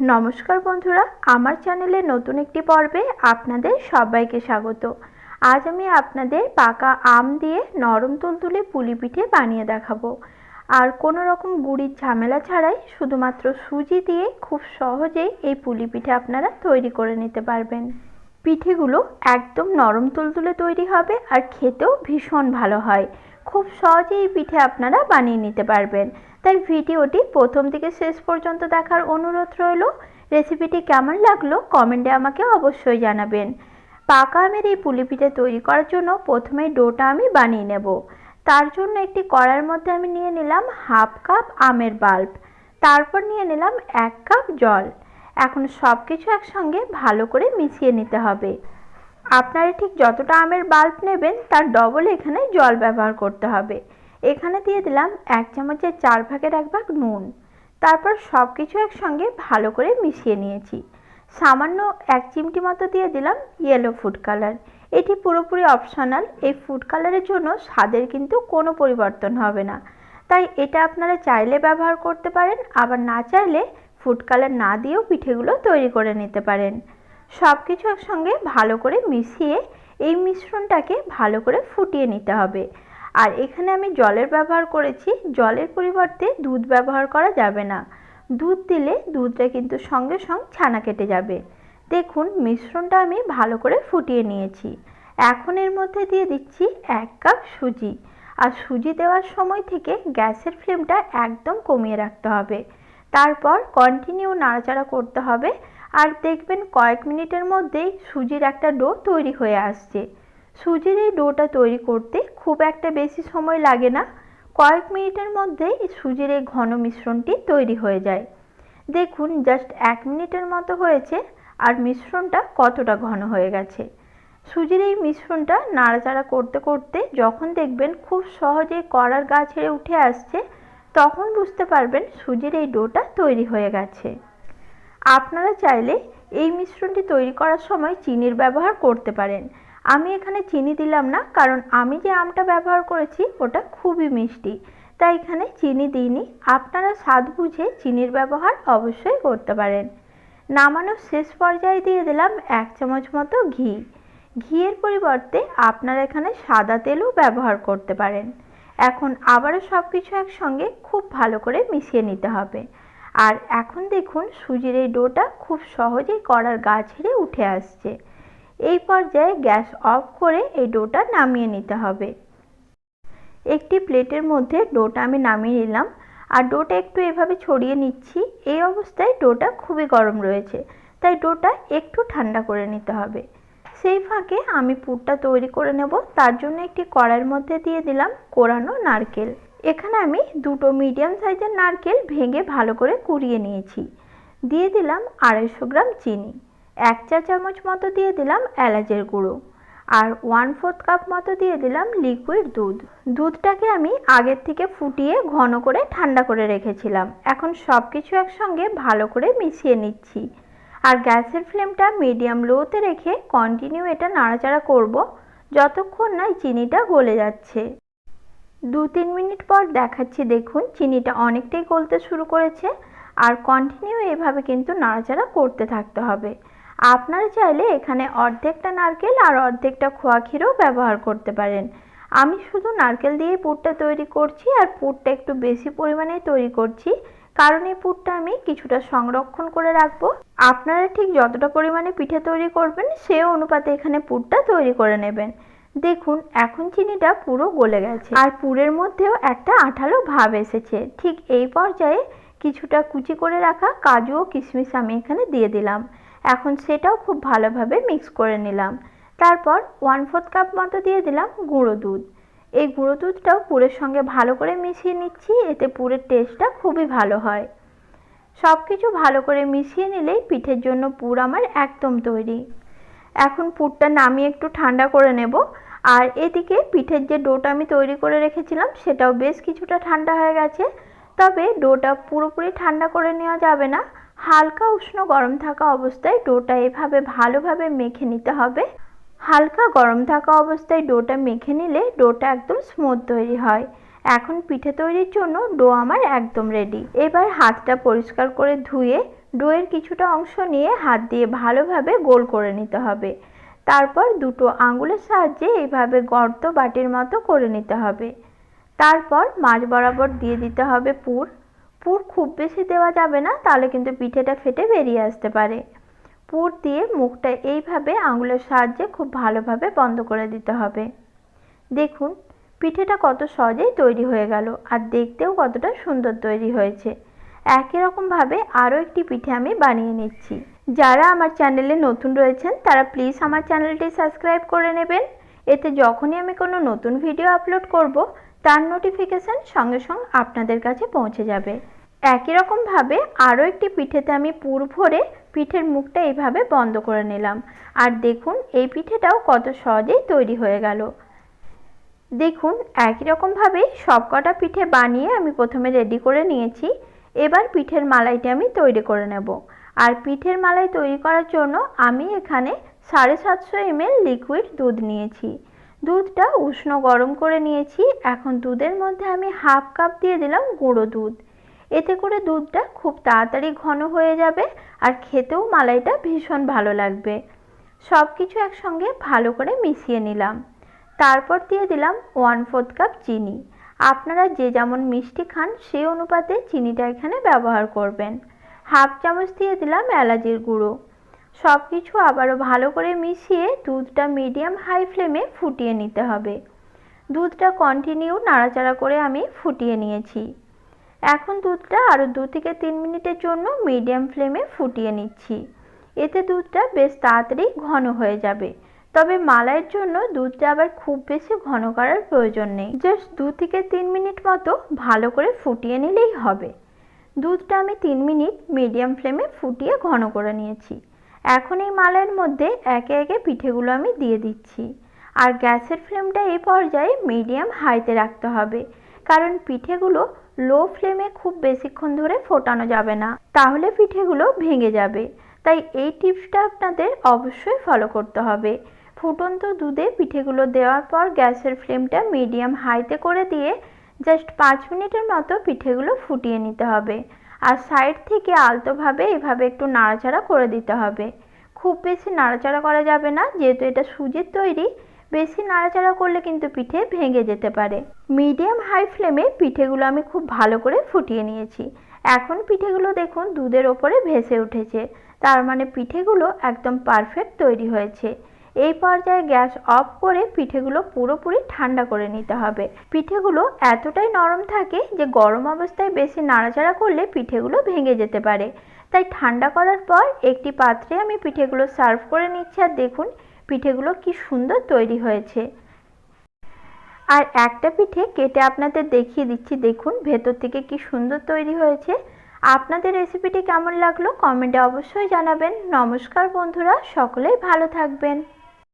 নমস্কার বন্ধুরা, আমার চ্যানেলে নতুন একটি পর্বে আপনাদের সবাইকে স্বাগত। আজ আমি আপনাদের পাকা আম দিয়ে নরম তুলতুলে পুলি পিঠে বানিয়ে দেখাবো। আর কোনো রকম গুড়ির ঝামেলা ছাড়াই শুধুমাত্র সুজি দিয়ে খুব সহজেই এই পুলি পিঠে আপনারা তৈরি করে নিতে পারবেন। পিঠেগুলো একদম নরম তুলতুলে তৈরি হবে আর খেতেও ভীষণ ভালো হয়। খুব সহজেই এই পিঠে আপনারা বানিয়ে নিতে পারবেন। তাই ভিডিওটি প্রথম থেকে শেষ পর্যন্ত দেখার অনুরোধ রইল। রেসিপিটি কেমন লাগল কমেন্টে আমাকে অবশ্যই জানাবেন। পাকা আমের এই পুলি পিঠে তৈরি করার জন্য প্রথমে ডোটা আমি বানিয়ে নেব। তার জন্য একটি কড়ার মধ্যে আমি নিয়ে নিলাম হাফ কাপ আমের বাল্ব। তারপর নিয়ে নিলাম এক কাপ জল। এখন সব কিছু একসঙ্গে ভালো করে মিশিয়ে নিতে হবে। আপনারা ঠিক যতটা আমের বাল্ব নেবেন তার ডবল এখানে জল ব্যবহার করতে হবে। এখানে দিয়ে দিলাম এক চামচের চার ভাগের এক ভাগ নুন। তারপর সব কিছু একসঙ্গে ভালো করে মিশিয়ে নিয়েছি। সামান্য এক চিমটি মতো দিয়ে দিলাম ইয়েলো ফুড কালার এটি পুরোপুরি অপশনাল এই ফুড কালারের জন্য স্বাদের কিন্তু কোনো পরিবর্তন হবে না। তাই এটা আপনারা চাইলে ব্যবহার করতে পারেন, আবার না চাইলে ফুড কালার না দিয়েও পিঠেগুলো তৈরি করে নিতে পারেন। সব কিছু একসঙ্গে ভালো করে মিশিয়ে এই মিশ্রণটাকে ভালো করে ফুটিয়ে নিতে হবে। আর এখানে আমি জলের ব্যবহার করেছি। জলের পরিবর্তে দুধ ব্যবহার করা যাবে না। দুধ দিলে দুধটা কিন্তু সঙ্গে সঙ্গে ছানা কেটে যাবে। দেখুন, মিশ্রণটা আমি ভালো করে ফুটিয়ে নিয়েছি। এখন এর মধ্যে দিয়ে দিচ্ছি এক কাপ সুজি। আর সুজি দেওয়ার সময় থেকে গ্যাসের ফ্লেমটা একদম কমিয়ে রাখতে হবে। তারপর কন্টিনিউ নাড়াচাড়া করতে হবে। আর দেখবেন কয়েক মিনিটের মধ্যেই সুজির একটা ডো তৈরি হয়ে আসছে। সুজির এই ডোটা তৈরি করতে খুব একটা বেশি সময় লাগে না। কয়েক মিনিটের মধ্যেই সুজির এই ঘন মিশ্রণটি তৈরি হয়ে যায়। দেখুন জাস্ট এক মিনিটের মতো হয়েছে আর মিশ্রণটা কতটা ঘন হয়ে গেছে। সুজির এই মিশ্রণটা নাড়াচাড়া করতে করতে যখন দেখবেন খুব সহজে কড়ার গা ছেড়ে উঠে আসছে, তখন বুঝতে পারবেন সুজির এই ডোটা তৈরি হয়ে গেছে। আপনারা চাইলে এই মিশ্রণটি তৈরি করার সময় চিনির ব্যবহার করতে পারেন। আমি এখানে চিনি দিলাম না, কারণ আমি যে আমটা ব্যবহার করেছি ওটা খুবই মিষ্টি। তাই এখানে চিনি দিইনি। আপনারা স্বাদ বুঝে চিনির ব্যবহার অবশ্যই করতে পারেন। নামানোর শেষ পর্যায়ে দিয়ে দিলাম এক চামচ মতো ঘি। ঘিয়ের পরিবর্তে আপনারা এখানে সাদা তেলও ব্যবহার করতে পারেন। এখন আবারও সব কিছু একসঙ্গে খুব ভালো করে মিশিয়ে নিতে হবে। আর এখন দেখুন সুজির এই ডোটা খুব সহজেই কড়ার গা ছেড়ে উঠে আসছে। এই পর্যায়ে গ্যাস অফ করে এই ডোটা নামিয়ে নিতে হবে। একটি প্লেটের মধ্যে ডোটা আমি নামিয়ে নিলাম। আর ডোটা একটু এভাবে ছড়িয়ে নিচ্ছি, এই অবস্থায় ডোটা খুবই গরম রয়েছে, তাই ডোটা একটু ঠান্ডা করে নিতে হবে। সেই ফাঁকে আমি পুরটা তৈরি করে নেব। তার জন্য একটি কড়াইয়ের মধ্যে দিয়ে দিলাম কোরানো নারকেল। এখানে আমি দুটো মিডিয়াম সাইজের নারকেল ভেঙে ভালো করে কুড়িয়ে নিয়েছি। দিয়ে দিলাম আড়াইশো গ্রাম চিনি। এক চা চামচ মতো দিয়ে দিলাম এলাচের গুঁড়ো আর ওয়ান ফোর্থ কাপ মতো দিয়ে দিলাম লিকুইড দুধ। দুধটাকে আমি আগের থেকে ফুটিয়ে ঘন করে ঠান্ডা করে রেখেছিলাম। এখন সব কিছু একসঙ্গে ভালো করে মিশিয়ে নিচ্ছি। আর গ্যাসের ফ্লেমটা মিডিয়াম লোতে রেখে কন্টিনিউ এটা নাড়াচাড়া করব যতক্ষণ না চিনিটা গলে যাচ্ছে। দু তিন মিনিট পর দেখাচ্ছি দেখুন চিনিটা অনেকটাই গলতে শুরু করেছে। আর কন্টিনিউ এভাবে কিন্তু নাড়াচাড়া করতে থাকতে হবে। আপনারা চাইলে এখানে অর্ধেকটা নারকেল আর অর্ধেকটা খোয়া ক্ষীরও ব্যবহার করতে পারেন। আমি শুধু নারকেল দিয়ে পুরটা তৈরি করছি আর পুরটা একটু বেশি পরিমাণে তৈরি করছি, কারণ এই পুরটা আমি কিছুটা সংরক্ষণ করে রাখব। আপনারা ঠিক যতটা পরিমাণে পিঠে তৈরি করবেন সে অনুপাতে এখানে পুরটা তৈরি করে নেবেন। দেখুন, এখন চিনিটা পুরো গলে গেছে। আর পুরের মধ্যেও একটা আঠালো ভাব এসেছে। ঠিক এই পর্যায়ে কিছুটা কুচি করে রাখা কাজু ও কিশমিশ আমি এখানে দিয়ে দিলাম। এখন সেটাও খুব ভালোভাবে মিক্স করে নিলাম। তারপর ওয়ান ফোর্থ কাপ মতো দিয়ে দিলাম গুঁড়ো দুধ। এই গুঁড়ো দুধটাও পুরের সঙ্গে ভালো করে মিশিয়ে নিচ্ছি, এতে পুরের টেস্টটা খুবই ভালো হয়। সব কিছু ভালো করে মিশিয়ে নিলেই পিঠের জন্য পুর আমার একদম তৈরি। এখন পুরটা নামিয়ে একটু ঠান্ডা করে নেব। আর এদিকে পিঠের যে ডোটা আমি তৈরি করে রেখেছিলাম, সেটাও বেশ কিছুটা ঠান্ডা হয়ে গেছে। তবে ডোটা পুরোপুরি ঠান্ডা করে নেওয়া যাবে না। হালকা উষ্ণ গরম থাকা অবস্থায় ডোটা এভাবে ভালোভাবে মেখে নিতে হবে। হালকা গরম থাকা অবস্থায় ডোটা মেখে নিলে ডোটা একদম স্মুথ তৈরি হয়। এখন পিঠে তৈরির জন্য ডো আমার একদম রেডি এবার হাতটা পরিষ্কার করে ধুয়ে ডোয়ের কিছুটা অংশ নিয়ে হাত দিয়ে ভালোভাবে গোল করে নিতে হবে। তারপর দুটো আঙুলের সাহায্যে এইভাবে গর্ত বাটির মতো করে নিতে হবে। তারপর মাঝ বরাবর দিয়ে দিতে হবে পুর। পুর খুব বেশি দেওয়া যাবে না, তাহলে কিন্তু পিঠেটা ফেটে বেরিয়ে আসতে পারে। পুর দিয়ে মুখটা এইভাবে আঙুলের সাহায্যে খুব ভালোভাবে বন্ধ করে দিতে হবে। দেখুন, পিঠেটা কত সহজেই তৈরি হয়ে গেল আর দেখতেও কতটা সুন্দর তৈরি হয়েছে। একই রকমভাবে আরও একটি পিঠে আমি বানিয়ে নিচ্ছি। যারা আমার চ্যানেলে নতুন রয়েছেন, তারা প্লিজ আমার চ্যানেলটি সাবস্ক্রাইব করে নেবেন। এতে যখনই আমি কোনো নতুন ভিডিও আপলোড করব তার নোটিফিকেশান সঙ্গে সঙ্গে আপনাদের কাছে পৌঁছে যাবে। একই রকমভাবে আরও একটি পিঠেতে আমি পুর ভরে পিঠের মুখটা এইভাবে বন্ধ করে নিলাম। আর দেখুন, এই পিঠেটাও কত সহজেই তৈরি হয়ে গেল। দেখুন, একই রকমভাবেই সবকটা পিঠে বানিয়ে আমি প্রথমে রেডি করে নিয়েছি। এবার পিঠের মালাইটি আমি তৈরি করে নেব। আর পিঠের মালাই তৈরি করার জন্য আমি এখানে সাড়ে সাতশো এমএল লিকুইড দুধ নিয়েছি। দুধটা উষ্ণ গরম করে নিয়েছি। এখন দুধের মধ্যে আমি হাফ কাপ দিয়ে দিলাম গুঁড়ো দুধ। এতে করে দুধটা খুব তাড়াতাড়ি ঘন হয়ে যাবে আর খেতেও মালাইটা ভীষণ ভালো লাগবে। সব কিছু একসঙ্গে ভালো করে মিশিয়ে নিলাম। তারপর দিয়ে দিলাম ওয়ান ফোর্থ কাপ চিনি। আপনারা যে যেমন মিষ্টি খান সেই অনুপাতে চিনিটা এখানে ব্যবহার করবেন। হাফ চামচ দিয়ে দিলাম এলাচির গুঁড়ো। সব কিছু আবারও ভালো করে মিশিয়ে দুধটা মিডিয়াম হাই ফ্লেমে ফুটিয়ে নিতে হবে। দুধটা কন্টিনিউ নাড়াচাড়া করে আমি ফুটিয়ে নিয়েছি। এখন দুধটা আরও দু থেকে তিন মিনিটের জন্য মিডিয়াম ফ্লেমে ফুটিয়ে নিচ্ছি। এতে দুধটা বেশ তাড়াতাড়ি ঘন হয়ে যাবে। তবে মালাইয়ের জন্য দুধটা আবার খুব বেশি ঘন করার প্রয়োজন নেই। জাস্ট দু থেকে তিন মিনিট মতো ভালো করে ফুটিয়ে নিলেই হবে। দুধটা আমি তিন মিনিট মিডিয়াম ফ্লেমে ফুটিয়ে ঘন করে নিয়েছি। এখন এই মালের মধ্যে একে একে পিঠেগুলো আমি দিয়ে দিচ্ছি। আর গ্যাসের ফ্লেমটা এই পর্যায়ে মিডিয়াম হাইতে রাখতে হবে, কারণ পিঠেগুলো লো ফ্লেমে খুব বেশিক্ষণ ধরে ফোটানো যাবে না, তাহলে পিঠেগুলো ভেঙে যাবে। তাই এই টিপসটা আপনাদের অবশ্যই ফলো করতে হবে। ফুটন্ত দুধে পিঠেগুলো দেওয়ার পর গ্যাসের ফ্লেমটা মিডিয়াম হাইতে করে দিয়ে জাস্ট পাঁচ মিনিটের মতো পিঠেগুলো ফুটিয়ে নিতে হবে। আর সাইড থেকে আলতোভাবে এভাবে একটু নাড়াচাড়া করে দিতে হবে। খুব বেশি নাড়াচাড়া করা যাবে না, যেহেতু এটা সুজির তৈরি, বেশি নাড়াচাড়া করলে কিন্তু পিঠে ভেঙে যেতে পারে। মিডিয়াম হাই ফ্লেমে পিঠেগুলো আমি খুব ভালো করে ফুটিয়ে নিয়েছি। এখন পিঠেগুলো দেখুন দুধের ওপরে ভেসে উঠেছে, তার মানে পিঠেগুলো একদম পারফেক্ট তৈরি হয়েছে। এই পর্যায়ে গ্যাস অফ করে পিঠেগুলো পুরোপুরি ঠান্ডা করে নিতে হবে। পিঠেগুলো এতটাই নরম থাকে যে গরম অবস্থায় বেশি নাড়াচাড়া করলে পিঠেগুলো ভেঙে যেতে পারে। তাই ঠান্ডা করার পর একটি পাত্রে আমি পিঠেগুলো সার্ভ করে নিচ্ছি আর দেখুন পিঠেগুলো কি সুন্দর তৈরি হয়েছে। আর একটা পিঠে কেটে আপনাদের দেখিয়ে দিচ্ছি, দেখুন ভেতর থেকে কি সুন্দর তৈরি হয়েছে। আপনাদের রেসিপিটি কেমন লাগল? কমেন্টে অবশ্যই জানাবেন। নমস্কার বন্ধুরা, সকলেই ভালো থাকবেন।